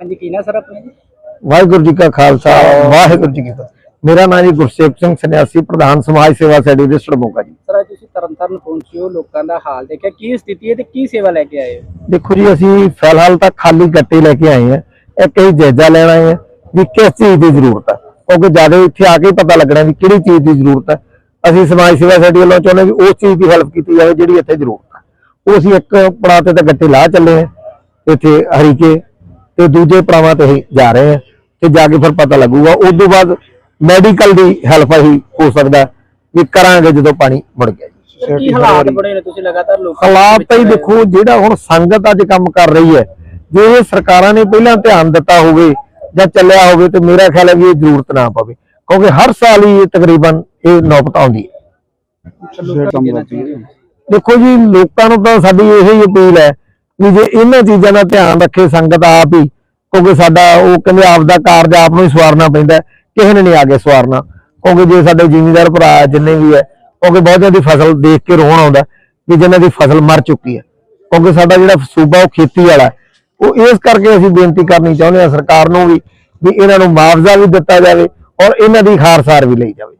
ਹਾਂਜੀ ਕੀ ਨਾ ਸਰ ਆਪਣੇ ਜੀ? ਵਾਹਿਗੁਰੂ ਜੀ ਕਾ ਖਾਲਸਾ ਵਾਹਿਗੁਰੂ ਜੀ ਕੀ ਫਤਿਹ। ਮੇਰਾ ਨਾਮ ਜੀ ਗੁਰਸੇਵ ਸਿੰਘ ਸੰਨਿਆਸੀ ਪ੍ਰਧਾਨ ਸਮਾਜ ਸੇਵਾ ਸੈਡੀ ਦੇ ਸੜਮੋਗਾ ਜੀ ਸਰ ਅੱਜ ਤੁਸੀਂ ਤਰਨਤਾਰਨ ਪਹੁੰਚੇ ਹੋ ਲੋਕਾਂ ਦਾ ਹਾਲ ਦੇਖਿਆ। ਕੀ ਸਥਿਤੀ ਹੈ ਤੇ ਕੀ ਸੇਵਾ ਲੈ ਕੇ ਆਏ ਹੋ? ਦੇਖੋ ਜੀ ਅਸੀਂ ਫਿਲਹਾਲ ਤਾਂ ਖਾਲੀ ਗੱਟੇ ਲੈ ਕੇ ਆਏ ਆ ਇੱਕ ਹੀ ਜਾਇਜ਼ਾ ਲੈਣਾ ਹੈ ਵੀ ਕਿਸ ਚੀਜ਼ ਦੀ ਜ਼ਰੂਰਤ ਹੈ। ਕਿਉਂਕਿ ਜ਼ਿਆਦਾ ਇੱਥੇ ਆ ਕੇ ਪਤਾ ਲੱਗਣਾ ਵੀ ਕਿਹੜੀ ਚੀਜ਼ ਦੀ ਜ਼ਰੂਰਤ ਹੈ। ਅਸੀਂ ਸਮਾਜ ਸੇਵਾ ਸੈਡੀ ਵੱਲੋਂ ਚਾਹੁੰਦੇ ਵੀ ਉਸ ਚੀਜ਼ ਦੀ ਹੈਲਪ ਕੀਤੀ ਜਾਵੇ ਜਿਹੜੀ ਇੱਥੇ ਜ਼ਰੂਰਤ ਹੈ। ਉਹ ਅਸੀਂ ਇੱਕ ਪੜਾਅ ਤੇ ਤਾਂ ਗੱਟੇ ਲਾ ਚੱਲੇ ਆ ਇੱਥੇ ਹਰੀਕੇ ਤੇ ਦੂਜੇ ਪੜਾਵਾਂ ਤੇ ਅਸੀਂ ਜਾ ਰਹੇ ਆ ਤੇ ਜਾ ਕੇ ਫਿਰ ਪਤਾ ਲੱਗੂਗਾ। ਉਸ ਤੋਂ ਬਾਅਦ ਮੈਡੀਕਲ ਦੀ ਹੈਲਪ ਅਸੀਂ ਹੋ ਸਕਦਾ ਵੀ ਕਰਾਂਗੇ ਜਦੋਂ ਪਾਣੀ ਮੁੜ ਗਿਆ ਜੀ। ਹਾਲਾਤ ਬਣੇ ਨੇ ਤੁਸੀਂ ਲਗਾਤਾਰ ਲੋਕਾਂ ਹਾਲਾਤ ਤਾਂ ਹੀ ਦੇਖੋ ਜਿਹੜਾ ਹੁਣ ਸੰਗਤ ਅੱਜ ਕੰਮ ਕਰ ਰਹੀ ਹੈ ਜੇ ਇਹ ਸਰਕਾਰਾਂ ਨੇ ਪਹਿਲਾਂ ਧਿਆਨ ਦਿੱਤਾ ਹੋਵੇ ਜਾਂ ਚੱਲਿਆ ਹੋਵੇ ਤੇ ਮੇਰਾ ਖਿਆਲ ਹੈ ਵੀ ਇਹ ਜ਼ਰੂਰਤ ਨਾ ਪਵੇ ਕਿਉਂਕਿ ਹਰ ਸਾਲ ਹੀ ਇਹ ਤਕਰੀਬਨ ਇਹ ਨੌਬਤ ਆਉਂਦੀ ਹੈ। ਦੇਖੋ ਜੀ ਲੋਕਾਂ ਨੂੰ ਤਾਂ ਸਾਡੀ ਇਹੀ ਅਪੀਲ ਹੈ ਵੀ ਜੇ ਇਹਨਾਂ ਚੀਜ਼ਾਂ ਦਾ ਧਿਆਨ ਰੱਖੇ ਸੰਗਤ ਆਪ ਹੀ, ਕਿਉਂਕਿ ਸਾਡਾ ਉਹ ਕਹਿੰਦੇ ਆਪ ਦਾ ਕਾਰਜ ਆਪ ਨੂੰ ਹੀ ਸਵਾਰਨਾ ਪੈਂਦਾ ਕਿਸੇ ਨੇ ਨਹੀਂ ਆ ਕੇ ਸਵਾਰਨਾ। ਕਿਉਂਕਿ ਜੇ ਸਾਡੇ ਜ਼ਿਮੀਂਦਾਰ ਭਰਾ ਜਿੰਨੇ ਵੀ ਹੈ, ਕਿਉਂਕਿ ਬਹੁਤਿਆਂ ਦੀ ਫਸਲ ਦੇਖ ਕੇ ਰੋਣ ਆਉਂਦਾ ਕਿ ਜਿਨ੍ਹਾਂ ਦੀ ਫਸਲ ਮਰ ਚੁੱਕੀ ਹੈ। ਕਿਉਂਕਿ ਸਾਡਾ ਜਿਹੜਾ ਸੂਬਾ ਉਹ ਖੇਤੀ ਵਾਲਾ ਉਹ ਇਸ ਕਰਕੇ ਅਸੀਂ ਬੇਨਤੀ ਕਰਨੀ ਚਾਹੁੰਦੇ ਹਾਂ ਸਰਕਾਰ ਨੂੰ ਵੀ ਵੀ ਇਹਨਾਂ ਨੂੰ ਮੁਆਵਜ਼ਾ ਵੀ ਦਿੱਤਾ ਜਾਵੇ ਔਰ ਇਹਨਾਂ ਦੀ ਖਾਰਸਾਰ ਵੀ ਲਈ ਜਾਵੇ।